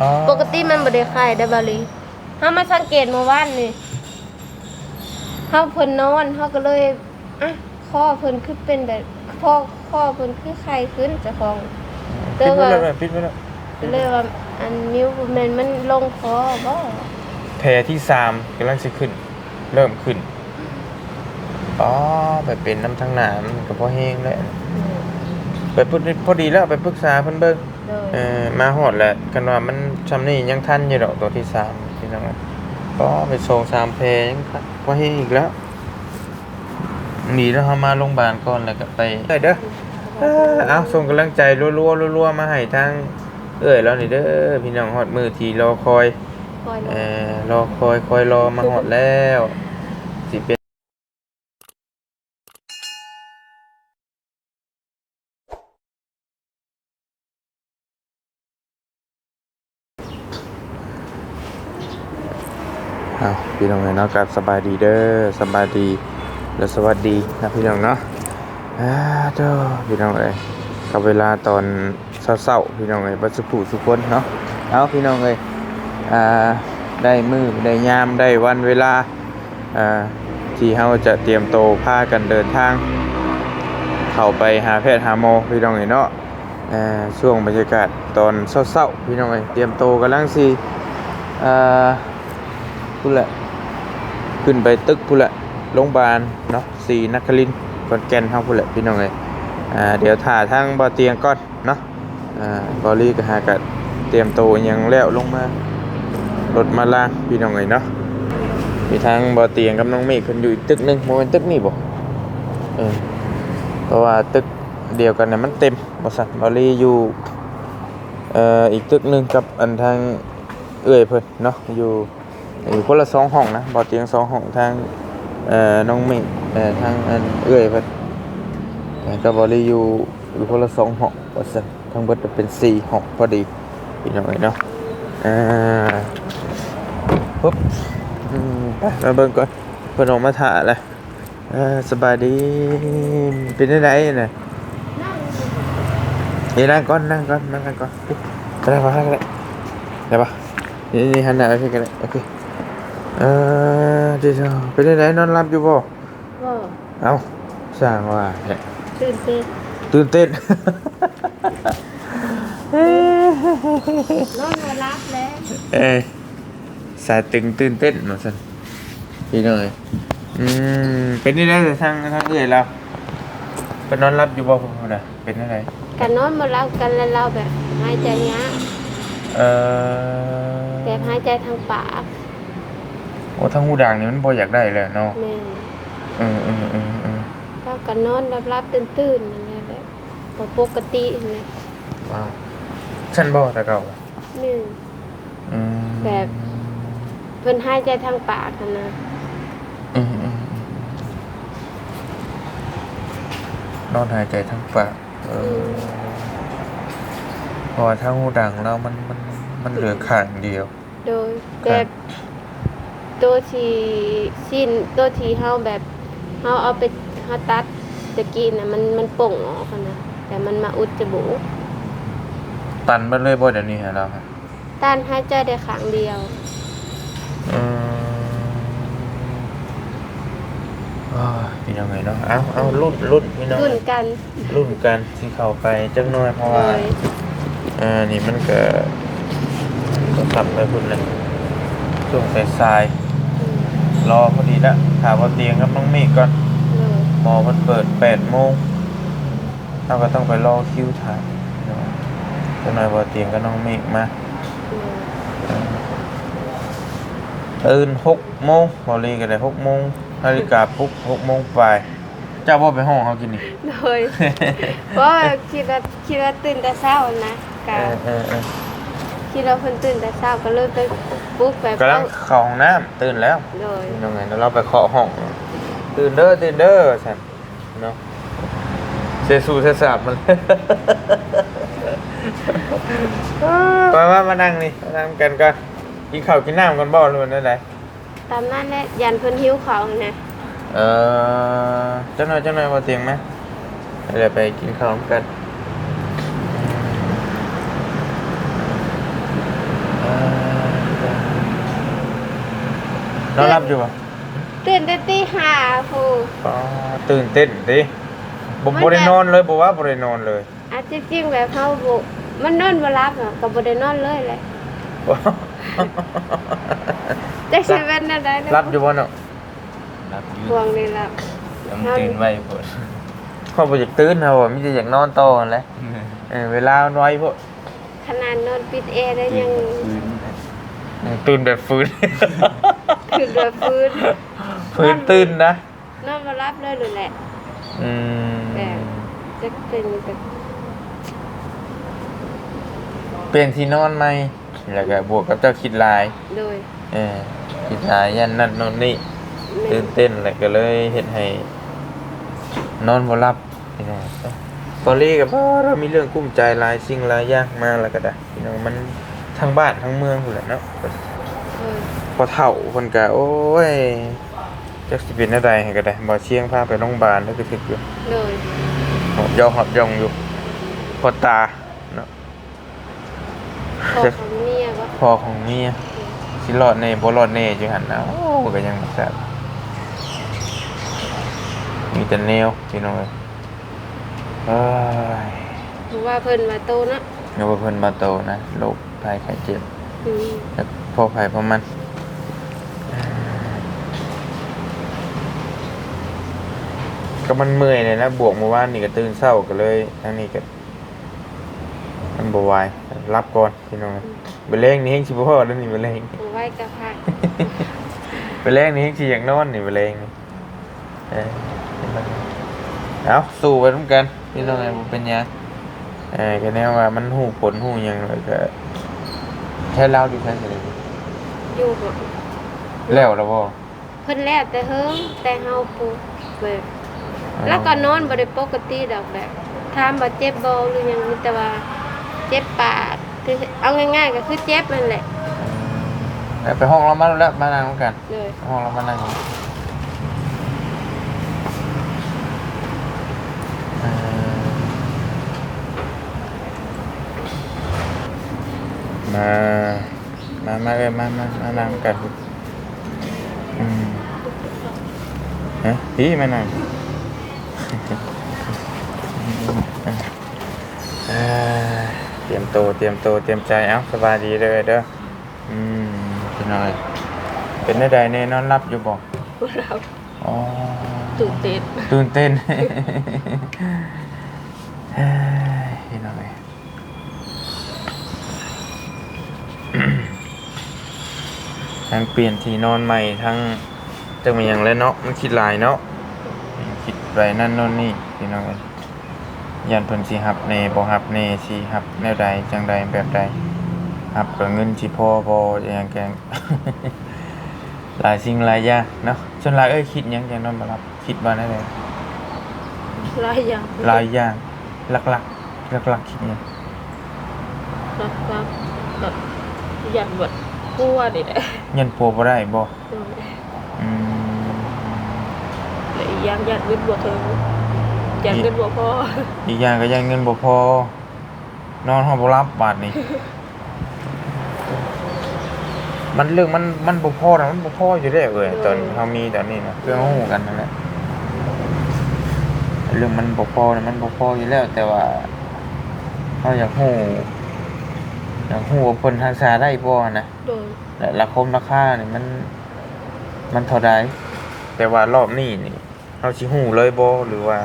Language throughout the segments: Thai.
อ๋อปกติมันบ่ได้ไข่ได้บาลีเฮามาสังเกตเมื่อวานนี่เฮาเพิ่นนอนเฮาก็เลยอะข้อเพิ่นคือเป็นแบบข้อข้อเพิ่นคือไข้ขึ้นเจ้าของปิดไว้แล้วแม่ปิดไว้แล้วก็เลยว่าอันนิ้วแม่นมันลงคอบ่แผลที่สามกำลังสิขึ้น เริ่มขึ้นอ๋อไปเป็นน้ำทั้งหนามนกับพ่อแห้งแล้วไปพูดพอดีแล้วไปปรึกษาเพิ่นเบิ่ง โดยเออมาหอดแหละกันว่ามันชำนี่ยังทันอยู่ดอกตัวที่สามพี่น้องก็ไปส่งสามเพลงพ่อแห้งอีกแล้วหนีแล้วเฮามาโรงพยาบาลก่อนแล้วก็ไปได้เด้อเอ้อเอาส่งกำลังใจรัวๆรัวๆมาให้ทางเอ้ยแล้วนี่เด้อพี่น้องฮอดมือที่รอคอยคอยลเองอรอคอยคอยรอมาฮอดแล้วสิเป็นเอา พี่น้องเอ้ยเนาะกับสบายดีเด้อสบายดีและสวัสดีนะพี่น้องเนาะอ่าเจ้าพี่น้องเอ้ยกับเวลาตอนเศร้าๆพี่น้องเอ้ยบัสุขุสุคนเนาะเอาพี่น้องเอ้ยอ่าได้มือได้ยามได้วันเวลาอ่าที่เราจะเตรียมโตวพากันเดินทาง เข้าไปหาแพทย์หาหมอพี่น้องเอ้ยเนาะอ่าช่วงบรรยากาศตอนเศร้าๆพี่น้องเอ้ยเตรียมโตวกำลังสิอ่าพูดแหละ ขึ้นไปตึกพูดแหละโรงพยาบาลเนาะสีนครินทร์ขอนแก่นเฮาพุ่นละพี่น้องเอ้ยอ่าเดี๋ยวถ่าทางบ่อเตียงก่อนเนาะอ่าบอลี่ก็หากัดเตรียมโตวอิหยังแล้วลงมารถมาล่างพี่น้องเอ้ยเนาะมีทางบ่อเตียงกับน้องเมฆเพิ่นอยู่อีกตึกหนึงบ่แม่นตึกนี้บ่เออเพราะว่าตึกเดียวกันน่ะมันเต็มบ่ซั่นบอลี่อยู่เอ่ออีกตึกหนึงกับอันทางเอื้อยเพิ่นเนาะอยู่ อยู่คนละสองห้องนะบ่อเตียงสองห้องทางเอ่อน้องเมฆเอ่อทางอันเอื้อยเพิ่นเอ่ก็บ่ได้อยู่อยู่คนละสองห้องว่าซั่นทั้งเบิดจะเป็นสี่ห้องพอดีพี่น้องเอ้ยเนาะอ่าปุ๊บอืมไปมาเบิ่งก่อนเพิ่นออกมาถ่าแล้วเออสบายดีเป็นจังไดน่ะนี่นั่งก่อนนั่งก่อนนั่งก่อนไปได้ปะได้ได้ได้ปะนี่นี่หันหน้าไปกันเลยโอเค เออเดี๋ยวเป็นยังไงนอนหลับอยู่บ่บ่เอ้าสร้างว่าแหละตื่นเต้นตื่นเต้น นอนบ่หลับแล้วเอ้ยสายตึงตื่นเต้นมาสันพี่น้อยอืมเป็นยังไงทางทางเอื่อยเราเป็นนอนหลับอยู่บ่พ่อน่ะเป็นยังไงกันนอนบ่หลับกันแล้วเราแบบหายใจยากเอ่อแบบหายใจทางปากโอ้ทางหูด่างนี่มันบ่อยากได้เลยเนาะแม่นเออเออเออเออเราก็นอนหลับๆตื่นๆนั่นแหละแบบบ่ปกตินี่ว้าวฉันบ่แต่เก่านี่อืมแบบ เพิ่นหายใจทางปากกันนะอืมอืมอืมนอนหายใจทั้งปากเออเพราะว่าถ้าหูดังแล้วมันมันมันเหลือข้างเดียว โดยแบบ ตัวที่สิ้นตัวที่เฮาแบบเฮาเอาไปเฮาตัดตะกี้น่ะมันมันป่งออกอะนะแต่มันมาอุดจมูกตันไปเลยบ่เดี๋ยวนี้ฮะเราฮะต้านหายใจได้ครั้งเดียว อืมอ้าวเป็นยังไงเนาะเอาเอารุ่นรุ่นพี่น้องรุ่นกันรุ่นกันที่เข้าไปจังน้อยเพราะโดว่า ยอ่านี่มันก็ก็ทำไปพุ่นเลยช่วงสายอืมๆ รอพอดีละถามว่าเตียงกับน้องเมฆก่อนโดยหมอมันเปิดแปดโมงเราก็ต้องไปรอคิวถ่ายเนาะจังหน่อยพอเตียงก็น้องเมฆมาโดยตื่นหกโมงบอลีกันเลยหกโมงนาฬิกาปลุ๊บหกโมงไปเจ้าบ่ไปห้องเขากินนี่โดยเพราะว่าคิดว่าคิดว่าตื่นแต่เช้านะกะ เออเออเออ คิดว่าเพิ่นตื่นแต่เช้าก็เลยไปปลุ๊กแบบกำลังเข้าห้องน้ำตื่นแล้วโดยยังไงแล้วเราไปเคาะห้อง ตื่นเด้อตื่นเด้อสันเนาะเสยสูเสยสาบมันไปว่ามานั่งนี่มานั่งกันก่อนกินข้าวกินน้ำกันบ่หรือมันได้ตามนั้นแหละยันเพิ่นหิวข้าวนะเออเจ้าหน่อยเจ้าหน่อยมาเตียงไหมเดี๋ยวไปกินข้าวกัน นอนรับอยู่ป่ะตื่นแต่ตีห้าผู้อ๋อตื่นเต้นดิบ่บ่ได้นอนเลยบ่ว่าบ่ได้นอนเลยอาจจะจริงๆแบบเขาบุมันนอนบ่รับอะก็บ่ได้นอนเลยแหละจักสิเป็นแนวใดนะรับอยู่บ่เนาะรับอพวงนี่รับยังตื่นไว้พดเขาบ่อยากตื่นเฮาอะมีแต่อยากนอนต่อนั่นแหละเออเวลามันไวพวกขนาดนอนปิดแอร์ได้ยังฟื้นตื่นแบบฟื้น คือแบบฟื้นฟื้นตื่นนะนอนบ่รับเลยเลยแหละอืมแต่จะเป็นแบบเปลี่ยนที่นอนใหม่แล้วก็บวกกับเจ้าคิดหลาย โดย เออคิดหลายยันนั่นโน่นนี่แม่ตื่นเต้นแล้วก็เลยเฮ็ดให้ นอนบ่หลับพี่น้องตอนนี้ก็บ่เรามีเรื่องกุ้มใจหลายสิ่งหลายอย่างมาแล้วก็ได้พี่น้องมันทั้งบ้านทั้งเมืองพุ่นแหละเนาะเออ พอเฒ่าเพิ่นก็โอ้ยจักสิเป็นอะไรให้ก็ได้บ่เชียงพาไปโรงพยาบาลแล้วก็ถึกอยู่โดยหอบยองหอบยองอยู่ พอตาเนาะพ่อของเมียบ่พอของเมียสิรอดแน่บ่รอดแน่จังหั่นนะโอ้ก็ยังบ่ทราบมีแต่แนวพี่น้องเอ้ยเอ้ยเพราะว่าเพิ่นว่าโตเนาะเดี๋ยวว่าเพิ่นมาโตนะโรคภัยไข้เจ็บอืมแล้วพอภัยพอมัน ก็มันเมื่อยเลยนะ บวกเมื่อวานนี่ก็ตื่นเช้าก็เลยทั้งนี้ก็มันบ่ไหวรับก่อนพี่น้องไปเล่งนี่เฮงสิบ่พอแล้วนี่ไปเล่งเอาไว้กับพักไปเล่งนี่เฮงสิอยากนอนนี่ไปเล่งนี่เออเอาสู้ไปร่วมกันพี่น้องไงบ่เป็นหยังเออก็แนวว่ามันหูผลหูหยังแล้วก็แค่เล่าดิแค่สิได้อยู่บ่แล้วแล้วบ่เพิ่นแล้วแต่เฮิงแต่เฮาปูแบบ แล้วก็นอนบ่ได้ปกติดอกแบบถามว่าเจ็บบ่หรือหยังมีแต่ว่าเจ็บปากคือเอาง่ายๆก็คือเจ็บนั่นแหละเออไปห้องเรามาแล้วมานั่งกันเลยห้องเรามานั่งกันเอ่อมา มา มาเลยมา มา มานั่งกันอืมฮะพี่มานั่ง เอ่อเตรียมตัวเตรียมตัวเตรียมใจเอ้าสบายดีเลยเด้ออืมพี่น้อยเป็นได้ใดแน่นอนรับอยู่บ่เราอ๋อตื่นเต้นตื่นเต้นเฮ้ยพี่น้อยทั้งเปลี่ยนที่นอนใหม่ทั้งจังมันอย่างแล้วเนาะมันคิดหลายเนาะคิดไปนั่นโน่นนี่พี่น้อย ยันเพิ่นสิฮับแน่บ่ฮับแน่สิฮับแนวใดจังใดแบบใดฮับก็เงินสิพอบ่อย่างแกงหลายสิ่งหลายอย่างเนาะส่วนหลายเอ้ยคิดหยังจังนอนบ่หลับคิดว่าได้เลยหลายอย่างหลายอย่างหลักๆหลักๆคิดหยังรักรักแบบยันบดกลัวนี่แหละยันปัวบ่ได้บ่อืมและอีกอย่างยันเงินบ่ถึง ยันเงินบ่พออีกอย่างก็ยังเงินบ่พอ นอนห้องบ่รับบาทนี่ มันเรื่องมันมันบ่พอนะมันบ่พออยู่แล้วเอ้ยตอนเฮามีตอนนี้นะเรื่องฮู้กันนั่นแหละเรื่องมันบ่พอนะมันบ่พออยู่แล้ว แต่ว่าเฮาอยากฮู้อยากฮู้ว่าเพิ่นรักษาได้บ่นะโดยและราคมราคาเนี่ยมัน มันเท่าใดแต่ว่ารอบนี้นี่เราชิหูเลยบ่หรือว่า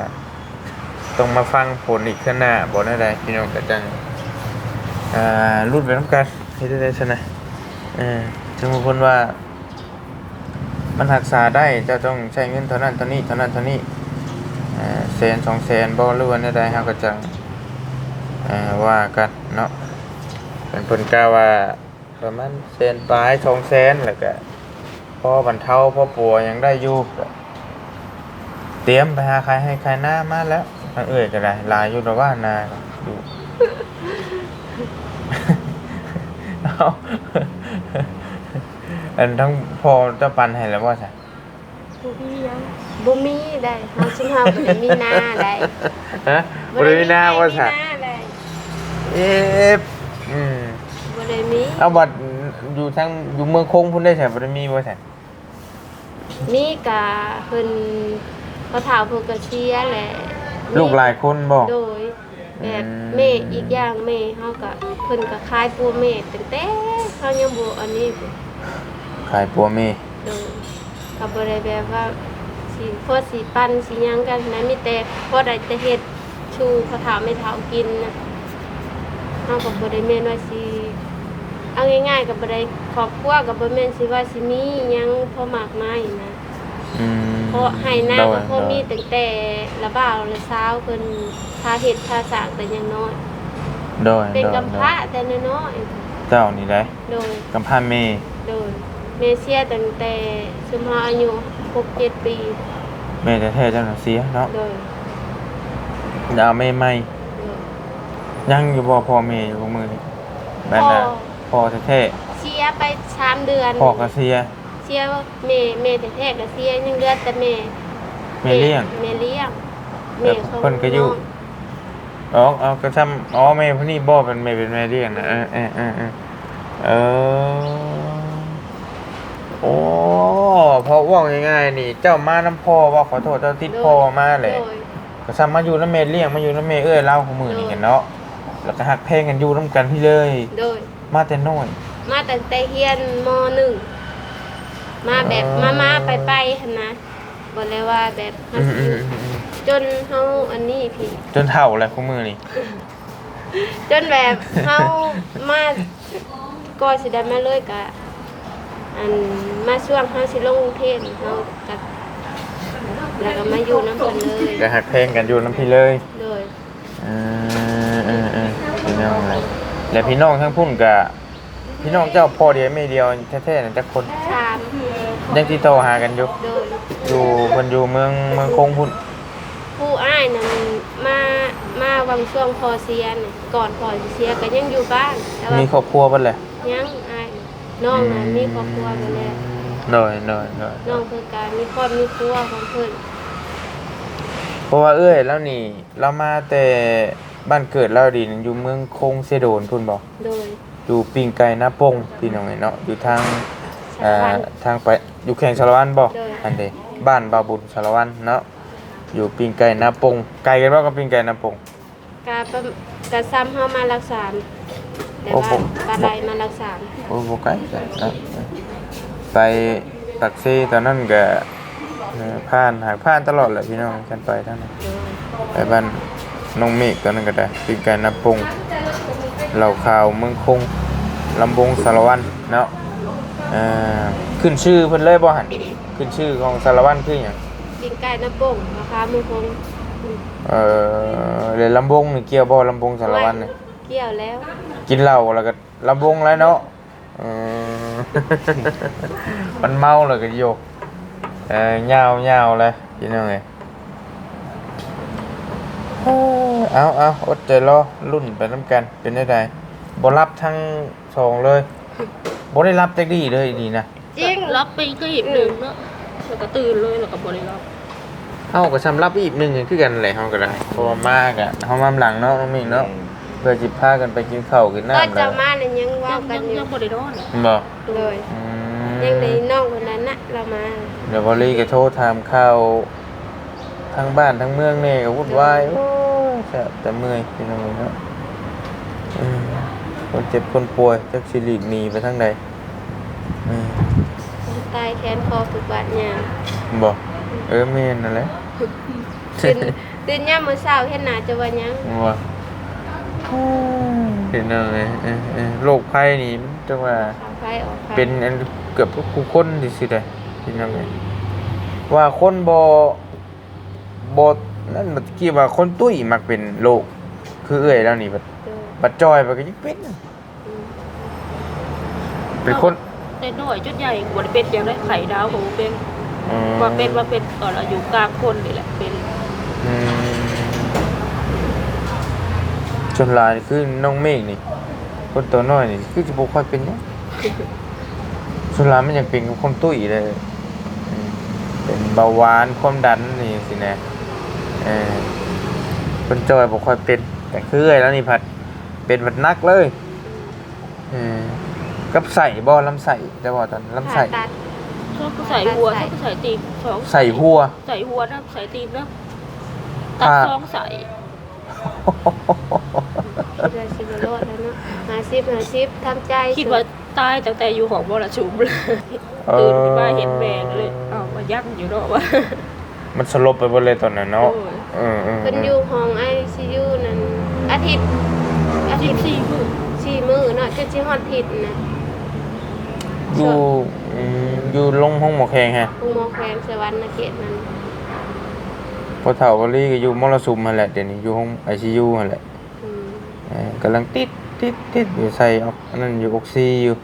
ต้องมาฟังผลอีกข้างหน้าบ่ได้ใดพี่น้องกระจังอ่ารุ่นไปน้ำกันเฮ็ดได้ได้ซะนะเออถึงบางคนว่า มันรักษาได้จะต้องใช้เงินเท่านั้นเท่านี้เท่านั้นเท่านี้แสนสองแสนบ่หรือว่ได้เฮาก็จังอ่าว่ากันเนาะเป็นเพิ่นกล่าวว่าประมาณแสนปลายสองแสนแล้วก็พอบรรเทาพอปัวยังได้อยู่เตรียมไปหาใครให้ใครหน้ามาแล้ว ทางเอ่ยก็ได้ลายอยู่แต่ว่านาอยู่เอาอันทั้งพอเจะปันให้แล้วว่าใช่บ่มีหยังบ่มีได้เฮาสิเฮาบ่ได้มีหน้าได้ฮะบริวินาว่าใช่บ่ได้มีหน้าได้เอ๊ะอืมบ่ได้มีเอาบัตรอยู่ทั้งอยู่เมืองคงพุ่นได้ใช่บริมีว่าใช่นี่กะเพิ่นเขาถามเพิ่นก็เชียร์แหละ ลูกหลายคนบ่โดยแบบอืมแม่อีกอย่างแม่เฮาก็เพิ่นก็คายปัวแม่ตั้งแต่เฮายังบ่อันนี้พุ่นขายปัวเมโดยก็บ่ได้แบบว่าสิพอสิปั้นสิหยังกันนะมีแต่พอได้แต่เฮ็ดชูเขาถามไม่เฒ่ากินนะเฮาก็บ่ได้แม่นว่าสิเอาง่ายๆก็บ่ได้ครอบครัวก็บ่แม่นสิว่าสิมีหยังพอมากมายนะ อืม เพราะให้หน้าโดก็ยพอมีตั้งแต่ละบ่าวละสาวเพิ่นพาเฮ็ดพาสร้างแต่ยังน้อย โดยเป็นโดยกำพร้าแต่น้อยเจ้านี่ได้ๆโดย กำพร้าเมโดยเมเซียตั้งแต่สมเฮาอายุ6-7ปี แม่แท้ๆเจ้าน่ะเสียเนาะโดยดาวแม่ใหม่โดย ยังอยู่บ่พ่อแม่อยู่กับมือนี่แม่นน่ะพ่อแท้เสียไปสามเดือน ๆพ่อก็เสียเสียแม่แม่แท้ๆก็เสียยังเหลือแต่แม่แม่เลี้ยงแม่เลี้ยงแล้แม่วของเพิ่นก็อยู่งอ๋อเอาก็ซ้ำอ๋อแม่ผู้นี้บ่เป็นแม่เป็นแม่เลี้ยงนะเออเออเออเออเออโอ้เพราะว่าง่ายๆนี่ เจ้ามาน้ำพ่อว่าขอโทษเจ้าติดพ่อมาแหละโดยก็ซ้ำมาอยู่น้ำแม่เลี้ยงมาอยู่น้ำแม่เอ้ยเล่าของมือนี่กันเนาะแล้วก็หักเพลงกันอยู่น้ำกันพี่เลยโดยมาแต่น้อย มาตั้งแต่เฮียนมหนึ่ง มาแบบอ๋อ มามาไปไปหันนะบอกเลยว่าแบบเฮาอืมสิอือมยู่อืมอืมจนเฮาอันนี้พี่ จนเท่าแล้วของมือนี่จนแบบเฮามาก็สิได้มาเลยกะอันมาช่วงเฮาสิลงกรุงเทพเฮาก็แล้วก็มาอยู่น้ำเพิ่นเลยก็หักเพลงกันอยู่น้ำพี่เลยเลยเออเออเออพี่น้องอะไรแล้วพี่น้องทั้งพุ่นกับพี่น้องเจ้าพ่อเดียวไม่เดียวแท้ๆนั่นจักคนสาม ยังติดต่อหากันอยู่โดยอยู่เพิ่นอยู่เมืองเมืองคงพุ่นผู้อ้ายนั่นมามาวังช่วงพอเสียน่ะก่อนพอสิเสียก็ยังอยู่บ้านแต่ว่ามีครอบครัวเพิ่นแหละยังอายน้องนะมีครอบครัวไปแล้วหน่อยหน่อยหน่อยน้องคือการมีครอบมีครัวของเพิ่นเพราะว่าเอ้ยแล้วนี่เรามาแต่บ้านเกิดเราดินอยู่เมืองคงเสโดนพุ่นบ่โดยอยู่ปิงไก่นาปงพี่น้องเนาะอยู่ทาง สาเอ่รวัอตรทางไปอยู่แข่งสารวันบ่โดยอันเดบ้านบาบุญสารวันเนาะอยู่ปิงไก่นาปงไกลกันบ่กับปิงไก่นาปงกาปะกาซ้ำเฮามารักษาแต่โอ้ว่าผมปลาไหลมารักษาโอ้บ่ไกลจ้ะเนาะไปตักซี่ตอนนั้นก็เอ่อผ่านหากผ่านตลอดแหละพี่น้องกันไปทั้งนั้นโดยไปบ้านน้องเมฆตอนนั้นก็ได้ปิงไก่นาปงเหล่าข่าวเมืองคงลำบงสารวันเนาะเอ่อขึ้นชื่อเพิ่นเลยบ่หั่นขึ้นชื่อของสารวันคือหยังปิงไก่น้ำป่งราคามือคงเอ่อเรียนลำบงนี่เกี่ยวบ่ลำบงสารวันนี่เกี่ยวแล้วกินเหล้าแล้วก็ลำบงแล้วเนาะเออ มันเมาแล้วก็โยกเออยาวยาวเลยพี่น้องเอ้ยเอ้อเอาเอาอดใจรอรุ่นไปน้ำกันเป็นได้ไดบ่รับทั้งสองเลย บ่ได้รับจักดีเลยดีนะจริงรับไปก็หยิบหนึ่งเนาะแล้วก็ตื่นเลยแล้วก็บริรับเฮาก็สำรับอีกหนึงคือกันแหละเฮาก็ได้เพราะว่ามากอะเฮามาหลังเนาะน้องมิ่งเนาะเพื่อสิพากันไปกินข้าวกินก็น้ำจะแล้วมาเนี่ยยังเว่ายังกัยันงอยู่ยังบริโนอนบ่เลยอืยังในมน้องคนนั้นน่ะเรามาเดี๋ยวบอลลี่ก็โทรถามข้าวทั้งบ้านทั้งเมืองเนี่ยก็วุ่นวายโอ้ยแสบแต่เมื่อยพี่น้องเนาะอืม คนเจ็บคนป่วยจักสิหลีกหนีไปทางใดอืมตายแทนคอฝึกบาดเนี่ยบอกเออเมนนั่นแหละ ตื่นตื่นยามมื้อเช้าเฮ็ดหน้าจะว่าหยังว่าเห็นอะไรเออเออโรคภัยนี่มันจังว่าขาวไฟออกไฟเป็นอันเกือบทุกคู่คนที่สิได้พี่น้องเอ้ยว่าคนบ่บ่นั่นเมื่อกี้ว่าคนตุ้ยมักเป็นโรคคือเอ้อยแล้วนี่บัดเออ บัดจอยบัดก็ยังเป็นอืมเป็นคนแต่หน่อยจุดใหญ่บริเป็นยังได้ไข่ดาวของเป็นอืมว่าเป็นว่าเป็นตอนเราอยู่กลางคนนี่แหละเป็นอืมจนหลายนี่คือน้องเมฆนี่ คนตัวน้อยนี่คือสิบ่ค่อยเป็นหยังส่วนหลายมันยังเป็นกับคนตุ้ยเลยอืมเป็นเบาหวานความดันนี่สินะเออคนจอยบ่ค่อยเป็นแต่คือเอ้อยแล้วนี่ผัด เป็นผัดนักเลยเออกับใส่บ่ลำใส่จะบอกตอนลำผ่าใส่ตัดผชอบก็ใส่หัวชอบก็ใส่ตีนสองใส่หัว ใส่หัวนะใส่ตีนนะตัดอ่าซองใส่คิดว่าสิบรอดแล้วเนาะหาซิบหาซิบทำใจคิดว่าตายตั้งแต่อยู่ของบรชุมเลยตื่นขึ้นมาเห็นแม่ก็เลยเอ้ามายักอยู่เนาะว่ามันสลบไปหมดเลยตอนนั้นเนาะโอ้ยเออเออเพิ่นอยู่ห้องไอซียูนั่นอาทิตย์อา ทิสิตบย์สี่มื้อสี่มื้อเนาะจนสิฮอดผิดนะอยู่อืมอยู่ลงห้องหมอแขงฮะโรงหมอแขวงสวรรค์เขตนั้นพอเฒ่าก็ลีก็อยู่มรสุมหั่นแหละเดี๋ยวนี้อยู่ห้อง ICU หั่นแหละอืมเออกำลังติดติดติดอยู่ใส่ออกอันนั้นอยู่ออกซิอยู่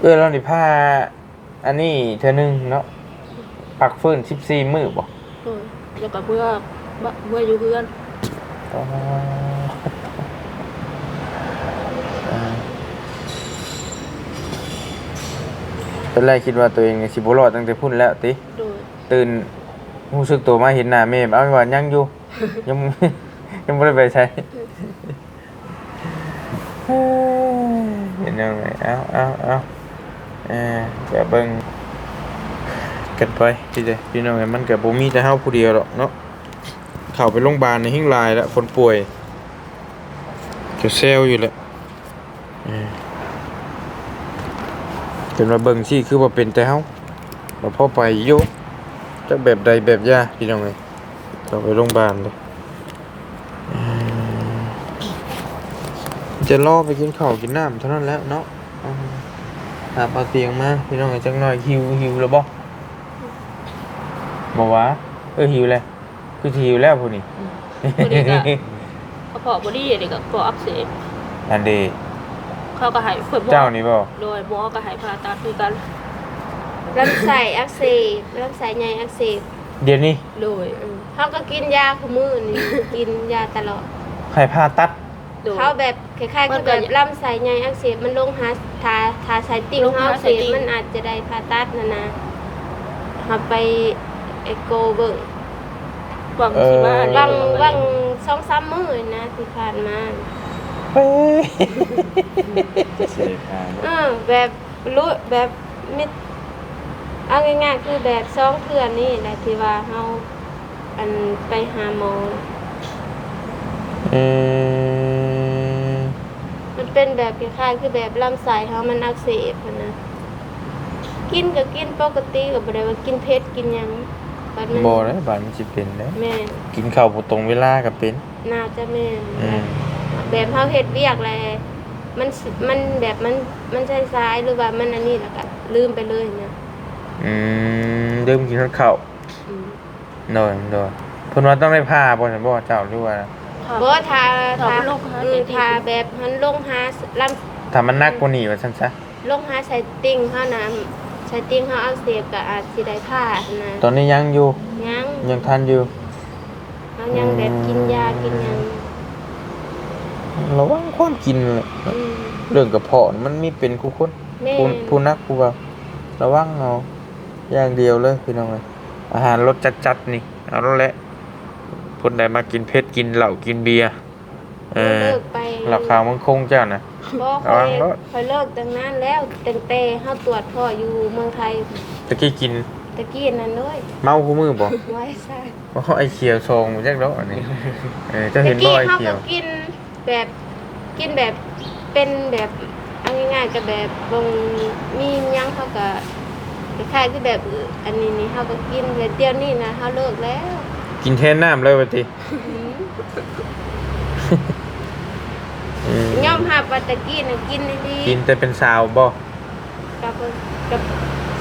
เออเรานี่ผ้าอันนี้เธอหนึงเนาะปักฟื้น14มื้อบ่ โอ้ยแล้วก็เมื่อเมื่ออยู่เพื่อน อ๋อเอ ตอนแรกคิดว่าตัวเองนี่สิบ่รอดตั้งแต่พุ่นแล้วติ โดยตื่นรู้สึกตัวมาเห็นหน้าแม่เอาว่ายังอยู่ ยัง ยังบ่ได้ไปใช้เห็นยังไงเอาเอาเอาเออจะเบิ่งกันไปพี่เด้พี่น้องไงมันก็บ่มีแต่เฮาผู้เดียวหรอกเนาะเข้าไปโรงพยาบาลในหิ้งลายแล้วคนป่วยจะเซลอยู่แหล้วเออ จนว่าเบิ่งซี่คือว่าเป็นแต่เฮาบ่พอไปอยู่จักแบบใดแบบยาพี่น้องเอ้ยเข้าไปโรงพยาบาลเลยเออจะรอไปกินข้าวกินน้ำเท่านั้นแหล้วเนาะอืมหาปลาเตียงมาพี่น้องเอ้ยจักหน่อยหิวหิวแล้วบ่บ่วะเออหิวแล้วคือสิหิวแล้วพุ่นนี่พอดีก็กระเพาะบอดี้เด็กกับกระเพาะอักเสบอันเด เขาก็ใหายเปิดหมอเจ้านี่บ่โดยหมอก็ใหายผ่าตัดคือกันลำไส้อักเสบลำไส้ใหญ่อักเสบเดี๋ยวนี้โดยอืมเขาก็กินยาคุมื้อนี่ กินยาตลอดใครผ่าตัด โดย เขาแบบคล้ายๆมัคืนอก็แบบลำไส้ใหญ่อักเสบมันลงหาทาทาไส้ติ่งลงเขาหาอักไส้เสบติ่ง มันอาจจะได้ผ่าตัดนะนะเขาไปเอโกเบิ่งหวังสิมาเออ วังวังสองสามมื้อนะที่ผ่านมา เฮ้ยเสียค่าเออแบบรู้แบบมิดเอาง่ายๆคือแบบสองเทื่อนี่แหละที่ว่าเฮาอันไปหาหมอเออมันเป็นแบบคล้ายๆคือแบบลำไส้เฮามันอักเสบหั้นนะ กินก็กินปกติก็บ่ได้ว่ากินเผ็ดกินหยังบัดมันบ่ได้บาดมันสิเป็นเด้แม่นกินข้าวบ่ตรงเวลาก็เป็น น่าจะแม่นอืม แบบเฮาเฮ็ดเวียกแลมันสิมันแบบมันมันใช้ซ้ายหรือว่ามันอันนี้แล้วก็ลืมไปเลยนะอืมเริ่มกินข้าวอืมหน่อยหน่อยเพิ่นว่าต้องได้ผ่าบ่ซั่นบ่เจ้าหรือว่าบ่ทาถาทาลงหาเอไส้อติ่งทาแบบมันลงหาลำถ้ามันหนักกว่านี้ว่าซั่นซะลงหาใส่ติ่งเฮานะใส่ติ่งเฮาอักเสบก็อาจสิได้ผ่านะตอนนี้ยังอยู่ยังยังทันอยู่ เฮายังแบบกินยากินหยัง ระวังความกินเลยอืมเรื่องกระเพาะมันมีเป็นคู่คนแม่ผู้นผู้นักผู้เบาระวังเอาอย่างเดียวเลยพี่น้องเอ้ยอาหารรสจัดๆนี่เอาแล้วแหละคนใดมากินเผ็ดกินเหล้ากินเบียร์เออเลิกไปเหล้าขาวมังคงเจ้านะ บ่ระค่อวัยงรถค่อยเลิกตั้งนานแล้วตั้งแต่เฮาตรวจพ่ออยู่เมืองไทยตะกี้กินตะกี้นั่นเลยเมาคู่มือบ่ ไว้ซะเพราะไอ้เขียวทรงมันจักดอกอันนี้ เออเจะตะเห็นบ่กี้ไอ้เฮาเขียก็ว กิน แบบกินแบบเป็นแบบเอาง่ายๆก็แบบบ่งมีหยังเฮาก็คล้ายๆคือแบบอันนี้นี่เฮาก็กินแต่เดี๋ยวนี้นะเฮาเลิกแล้วกินแทนน้ำเลยว่าติเออยอมรับว่าตะกี้น่ะกินดีกินแต่เป็นสาวบ่กับกับ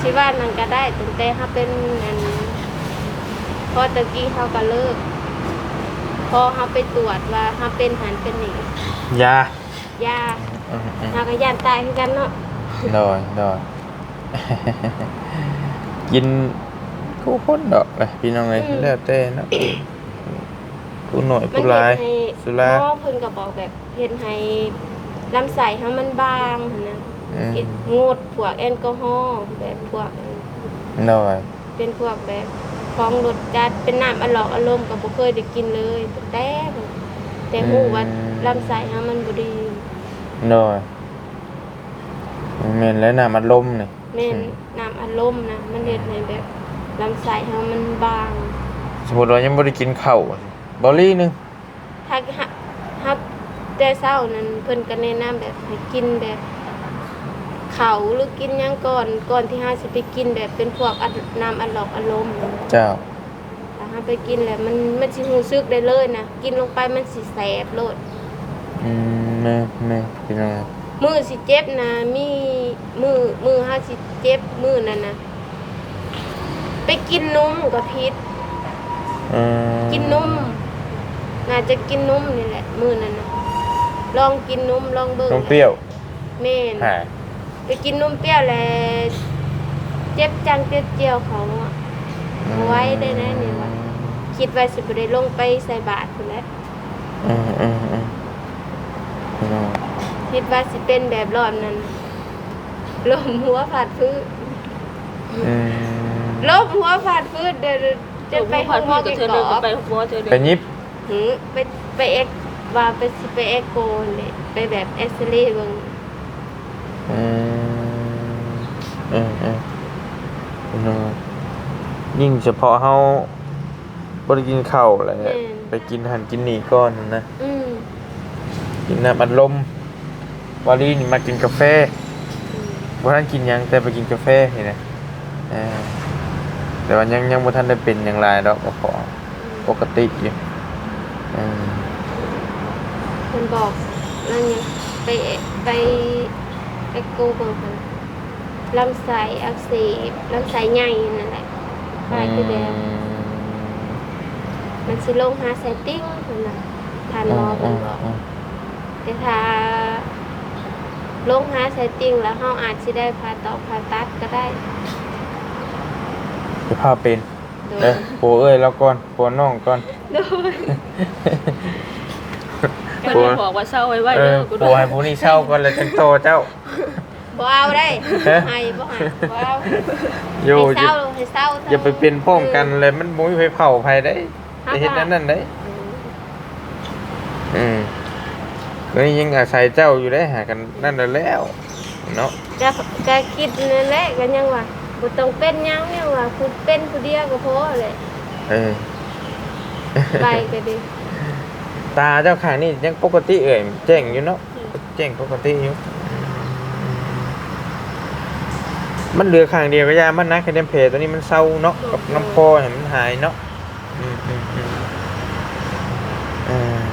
สิว่านั่นก็ได้ตั้งแต่เฮาเป็นอันพอตะกี้เฮาก็เลิกพ อเฮาไปตรวจว่าเฮาเป็นหันเป็นนี่ยายาอืมเฮาก็ย่านตายคือกันเนาะๆดอยดอยกินคู่คนดอกเลยพี่น้องเอ้ยแล้วแต่เนาะผู้หน่อยมัผู้เฮ็ร้ายดให้สุรา หมอเพิ่นก็บอกแบบเฮ็ดให้ลำไส้เฮามันบางหั้นนะอืมกินงดพวกแอลกอฮอล์แบบพวกดอยเป็นพวกแบบ ของรสจัดเป็นน้ำอร่อยอารมณ์ก็บ่เคยได้กินเลยแต่แต่ฮู้ว่าลำไส้เฮามันบ่ดีดอยแม่นแล้วน่ะมันลมนี่แแม่นน้ำอารมณ์นะมันเฮ็ดให้แบบลำไส้เฮามันบาง สมมุติว่ายังบ่ได้กินข้าวบอลี่หนึงถ้าหาฮับแต่เช้านั้นเพิ่นก็แนะนำแบบให้กินแบบ เขาวหรือกินหยังก่อนก่อนที่เฮาสิไปกินแบบเป็นพวกอัดน้ำอัดหลอกอารมณ์เจ้าถ้าเฮาไปกินแล้วมันมันสิรู้สึกได้เลยนะกินลงไปมันสิแสบโลดอืมแม่แม่พี่น้องมือสิเจ็บนะมีมือมือเฮาสิเจ็บมือนั่นนะไปกินนมกับพิษอืมกินนมน่าจะกินนมนี่แหละมือนั่นนะลองกินนมลองเบิ่งนมเปรี้ยว แม่น หา ไปกินนมเปรี้ยวแล้วเจ็บจังเจ็บเจียวเขาอะเอาไว้ได้นะนี่ว่าคิดว่าสิบ่ได้ลงไปใส่บาตรพุ่นแหล้วอืมอืมอืมพี่น้องคิดว่าสิเป็นแบบรอบนั้นลมหัวผาดพื้นอืมลมหัวผาดพื้นเดี๋ยวจะไปผ่านห้พี่องกับเก็เธอเดินกอบไปหัวเธอเดิไปนยิบหือไปไปเอ็กว่าไปสิไปเอ็กโกเลยไปแบบเอ็กซเรย์เบิ่ง ยิ่งเฉพาะเฮาบ่ได้กินข้าวแหละไปกินหันกินนี่ก่อนนะ อืมกินน้ำอัดลมวาลีนี่มากินกาแฟอืมบ่ทันกินหยังแต่ไปกินกาแฟนี่นะเออแต่ว่ายังยังบ่ทันได้เป็นหยังหลายดอกก็พอปกติอยู่เออคนบอกนั่นยังไปเอ็กไปเอ็กโกเบิ่งค่ะ ลำไส้อักเสบลำไส้ใหญ่นั่นแหละคล้ายคือแบบมันสิลงหาไซติ้งนั่นน่ะทานหมอเพิ่นบอกแต่ถ้าลงหาไซติงแล้วเราอาจจะได้ผ่าตอกผ่าตัดก็ได้จะพาเป็นโดยเอ้ยโปเอ้ยแล้วก่อนโปน้องก่อนโดยเพื่อนบอกว่าเศร้าไว้ไว้เอเด้ออกูโปให้ผู้นี้เช่าก่อนแล้วจังโตเจ้า บ่เอาได้เอ๊ะให้บ่ให้บ่เอาอยู่ให้อเศย่าร้าให้เศร้าอย่าไปเป็นพร้อมกันเลยมันบ่มีไผเผาไผได้ไปเฮ็ดนั้นนั่นได้อืมอืมก็ยังอาศัยเจ้าอยู่ได้หากันนั่นน่ะแล้วเนาะก็ก็คิดนั่นแหละก็ยังว่าบ่ต้องเป็นหยังยังว่าคุณเป็นผู้เดียวก็พอเลยเออ ไปก็ดี ตาเจ้าข้างนี่ยังปกติเอ่ยแจ้งอยู่เนาะแจ้งปกติอยู่ มันเหลือข้างเดียวก็ยามันนะแค่เดมเพตัวนี้มันเศร้าเนาะกับน้ำคอเห็นมันหายเนาะอืมอืมอืมเอ่า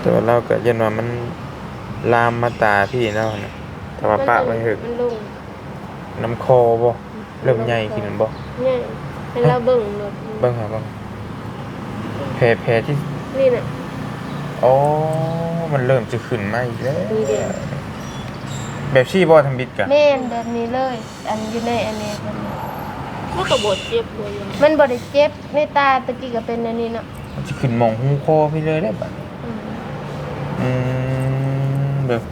แต่ว่าเราก็ยันว่ามันลามมาตาพี่เนาะนะแต่ว่าปะไม่ถึกมันลงน้ำคอบ่เริ่มใหญ่ขึ้นบ่ใหญ่ให้เราเบิ่งรถเบิ่งหาบ่แผลแผลที่นี่น่ะอ๋อมันเริ่มจะขึ้นมาอีกแล้วนี่เด้อ แบบชี่บ่ทำบิดกะแม่นแบบนี้เลย อันอยู่ในอันนี้แบบนี้มันก็บดเจ็บบ่ยังมันบ่ได้เจ็บในตาตะกี้ก็เป็นอันนี้เนาะมันจะขึ้นหมองหูคอพี่เลยได้บัดอืมอืมแบบ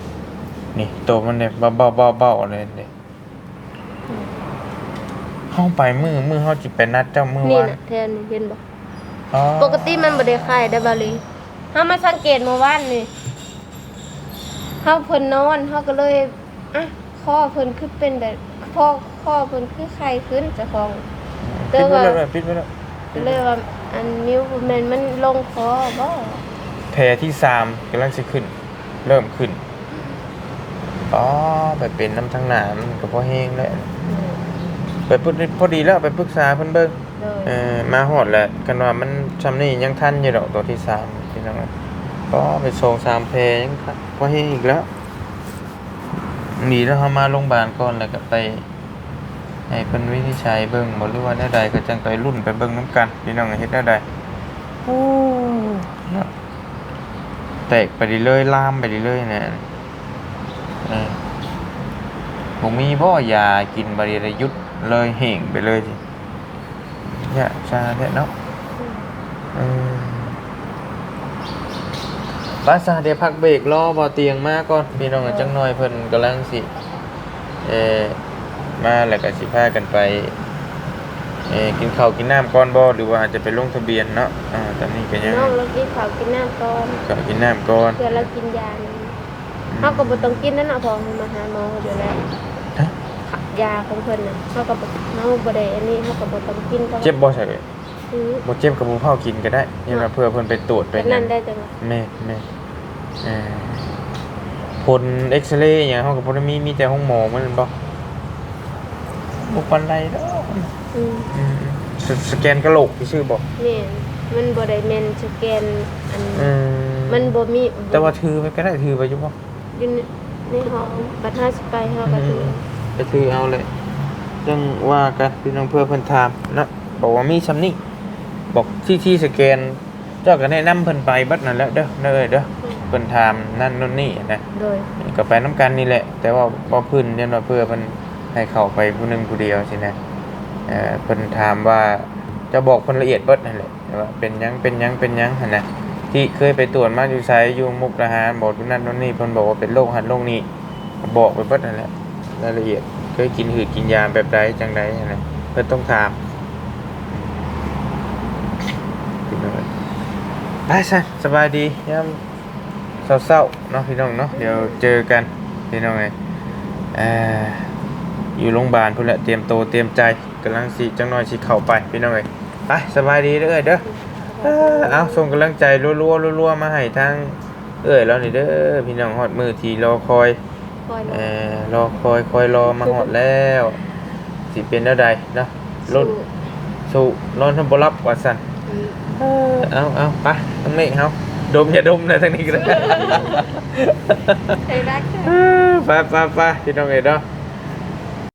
นี่โตมันเนี่ยเบาเบาเบาๆเลยเนี่ยเข้าไปมือมือเขาจิไปนัดเจ้ามือนี่ว่าน่ะแทนนี่เห็นบ่อ๋อปกติมันบ่ได้คายได้บ่ลีเฮามาสังเกตเมื่อวานนี่เฮาเพิ่นนอนเฮาก็เลย อะคอเพิ่นคือเป็นแบบคอคอเพิ่นคือไข้ขึ้นเจ้าของ ปิดไว้แล้วปิดไว้แล้วก็เลยว่าอันนิ้วแม่นมันลงคอบ่แผลที่สามกำลังจะขึ้น เริ่มขึ้นอ๋อไปเป็นน้ำทั้งหนามนก็พอแห้งแล้วไปพูดพอดีแล้วไปปรึกษาเพิ่นเบิ่ง โดยเออมาหอดแหละกันว่ามันชำนี่ยังทันอยู่ดอกตัวที่สามพี่น้องก็ไปส่งสามเพลงครับพอให้อีกแล้ว หนีแล้วเขามาโรงพยาบาลก่อนแล้วก็ไปให้เพิ่นวินิจฉัยเบิ่งบ่หรือว่าแนวใดก็จังไปรุ่นไปเบิ่งน้ำกันพี่น้องเฮ็ดแนวใดโอ้เนาะแตกไปเรื่อยๆลามไปเรื่อยๆเนี่ยเออบ่มีบ่ยากินบริรยุทธ์เลยเห่งไปเลยสิ dạ xa thế nó ừ. ป้าซาเดี๋ยวพักเบรกรอบ่เตียงมาก่อนพี่น้องจังน้อยเพิ่นกำลังสิเออมาแล้วก็สิพากันไปเออกินข้าวกินน้ำก่อนบ่หรือว่าอาจจะไปลงทะเบียนเนาะอ่าตอนนี้ก็ยังน้องเรากินข้าวกินน้ำก่อนข้าวกินน้ำก่อนเพื่อเรากินยานี่อืเฮาก็บ่ต้องกินนั่นน่ะพอมาหาหมออยู่แล้วฮะยาของเพิ่นน่ะเฮาก็บ่เฮาบ่ได้อันนี้เฮาก็บ่ต้องกินเพราะเจ็บบ่ใช่ เลยอือบ่เจ็บกับบ่เฮากินก็ได้นี่ว่าเพื่อเพิ่นไปตรวจไปเป็นนั่นได้จังหวะแม่แม่เอ่อผลเอ็กซเรย์อหย่างเฮาก็บ่ได้มีมีแต่ห้องหมอมันบ่บ่ปานใดดอกอืมอืมสสแกนกะโหลกซื่อบ่แม่นมันบ่ได้แม่นสแกนอันอืมมันบ่มีแต่ว่าถือไปก็ได้ถือไปอยู่บ่อยู่ในในห้องบัดเฮาสิไปเฮาก็ถือไปถือเอาเลยจังว่ากันพี่น้องเพื่อเพิ่นถามเนาะบอกว่ามีซำนี้ บอกที่ที่สแกนเจ้าก็แนะนำเพิ่นไปเบัดนั่นแหล้วเด้อเด้อเด้อเพิ่นถามนั่นนู่นนี่นะโดยก็ไปน้ำกันนี่แหละ แต่ว่าบ่พื้นยันว่าเพื่อเพิ่นให้เข้าไปผู้หนึงผู้เดียวสินะเอ่อเพิ่นถามว่าจะบอกเพิ่นละเอียดเบิดนั่นแหละว่าเป็นหยังเป็นหยังเป็นหยังหั่นนะที่เคยไปตรวจมาอยู่ไสอยู่มุกดาหารบอกทุกนั่นนู่นนี่เพิ่นบอกว่าเป็นโรคหันโรคนี้ก็บอกไปเบิดนั่นแหละรายละเอียดเคยกินหืดกินยาแบบใดจังใดหั่นนะเพิ่นต้องถามพี่น้อง ไปซะสบายดียามเศร้าๆเนาะพี่น้องเนาะเดี๋ยวเจอกันพี่น้องเอ้ยเอ่ออยู่โรงพยาบาลพุ่นแหละเตรียมโตวเตรียมใจกำลังสิจังน้อยสิเข้าไปพี่น้องเอ้ยไปสบายดีเด้อเอ้ยเด้อเอ้อเอาส่งกำลังใจรัวๆรัวๆมาให้ทางเอ้ยแล้วนี่เด้อพี่น้องฮอดมือที่รอคอยคอยเอ่อรอคอยคอยรอมาฮอดแล้วสิเป็นแล้วใดเนาะรถสู้นอนทำบ่รับว่าซั่น เออเอาเอาไปทั้งนี้เฮาดมอย่าดมนะทั้งนี้ก็ได้ใช้ได้ค่ะเออไปไปไปพี่น้องเอ้ยเนาะ